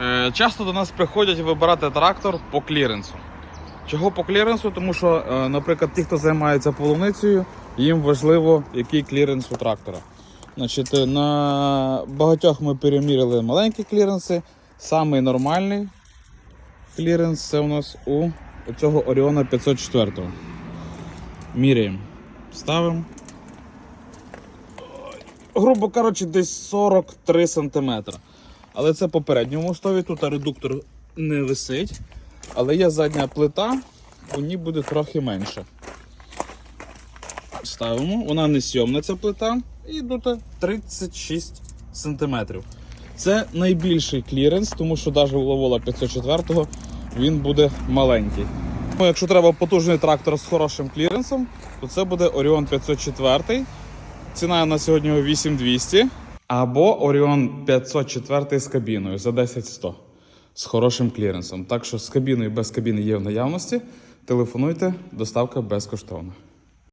Е, Часто до нас приходять вибирати трактор по кліренсу. Чого по кліренсу? Тому що, е, наприклад, ті, хто займається полуницею, їм важливо, який кліренс у трактора. Значить, е, на багатьох ми перемірили маленькі кліренси. Самий нормальний кліренс це у нас у цього Оріона 504. Міряємо. Ставимо. Грубо кажучи, десь 43 см. Але це по передньому стові, тут редуктор не висить. Але є задня плита, у ній буде трохи менше. Ставимо, вона не сйомна ця плита, і тут 36 см. Це найбільший кліренс, тому що навіть у Ловола 504 він буде маленький. Ну, якщо треба потужний трактор з хорошим кліренсом, то це буде Orion 504. Ціна на сьогодні 8200. Або Orion 504 з кабіною за 10100 з хорошим кліренсом. Так що з кабіною без кабіни є в наявності. Телефонуйте, доставка безкоштовна.